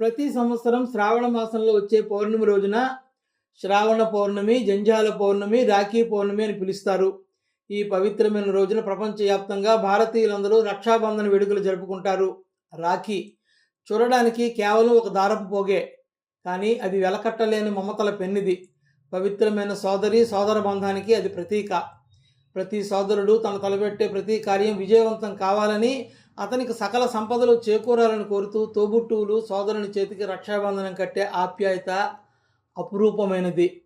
ప్రతి సంవత్సరం శ్రావణ మాసంలో వచ్చే పౌర్ణమి రోజున శ్రావణ పౌర్ణమి జంజాల పౌర్ణమి రాఖీ పౌర్ణమి అని పిలుస్తారు. ఈ పవిత్రమైన రోజున ప్రపంచవ్యాప్తంగా భారతీయులందరూ రక్షాబంధన వేడుకలు జరుపుకుంటారు. రాఖీ చూడడానికి కేవలం ఒక దారపు పోగే కానీ అది వెలకట్టలేని మమతల పెన్నిది. పవిత్రమైన సోదరి సోదర బంధానికి అది ప్రతీక. ప్రతి సోదరుడు తన తలపెట్టే ప్రతి కార్యం విజయవంతం కావాలని అతనికి సకల సంపదలు చేకూరాలని కోరుతూ తోబుట్టువులు సోదరుని చేతికి రక్షాబంధనం కట్టే ఆప్యాయత అపురూపమైనది.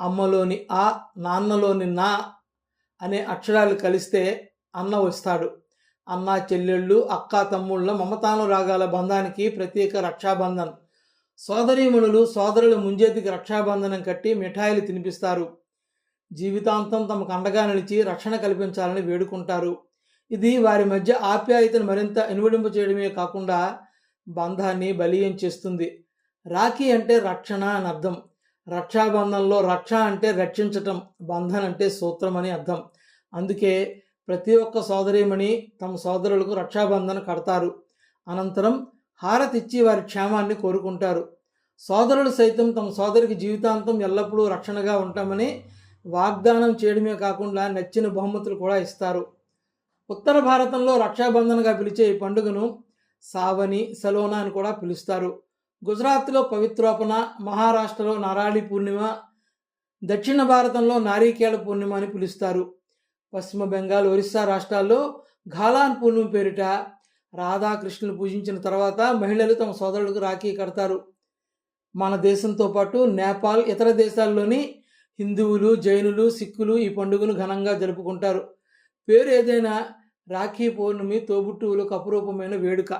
అమ్మలోని ఆ నాన్నలోని నా అనే అక్షరాలు కలిస్తే అన్న వస్తాడు. అన్న చెల్లెళ్ళు అక్క తమ్ముళ్ళ మమతానురాగాల బంధానికి ప్రత్యేక రక్షాబంధన్ సోదరీమణులు సోదరుల ముంజేతికి రక్షాబంధనం కట్టి మిఠాయిలు తినిపిస్తారు. జీవితాంతం తమకు అండగా నిలిచి రక్షణ కల్పించాలని వేడుకుంటారు. ఇది వారి మధ్య ఆప్యాయతను మరింత ఇనువడింపు చేయడమే కాకుండా బంధాన్ని బలీయం చేస్తుంది. రాఖీ అంటే రక్షణ అని అర్థం. రక్షాబంధంలో రక్ష అంటే రక్షించటం బంధన్ అంటే సూత్రం అని అర్థం. అందుకే ప్రతి ఒక్క సోదరీమణి తమ సోదరులకు రక్షాబంధన కడతారు. అనంతరం హారతిచ్చి వారి క్షేమాన్ని కోరుకుంటారు. సోదరులు సైతం తమ సోదరికి జీవితాంతం ఎల్లప్పుడూ రక్షణగా ఉంటామని వాగ్దానం చేయడమే కాకుండా నచ్చిన బహుమతులు కూడా ఇస్తారు. ఉత్తర భారతంలో రక్షాబంధన్గా పిలిచే ఈ పండుగను సావని సలోనా అని కూడా పిలుస్తారు. గుజరాత్లో పవిత్రోపణ మహారాష్ట్రలో నారాళి పూర్ణిమ దక్షిణ భారతంలో నారీకేళ పూర్ణిమ అని పిలుస్తారు. పశ్చిమ బెంగాల్ ఒరిస్సా రాష్ట్రాల్లో ఘాలాన్ పూర్ణిమ పేరిట రాధాకృష్ణులు పూజించిన తర్వాత మహిళలు తమ సోదరులకు రాఖీ కడతారు. మన దేశంతో పాటు నేపాల్ ఇతర దేశాల్లోని హిందువులు జైనులు సిక్కులు ఈ పండుగను ఘనంగా జరుపుకుంటారు. పేరు ఏదైనా రాఖీ పౌర్ణమి తోబుట్టువులకు అపురూపమైన వేడుక.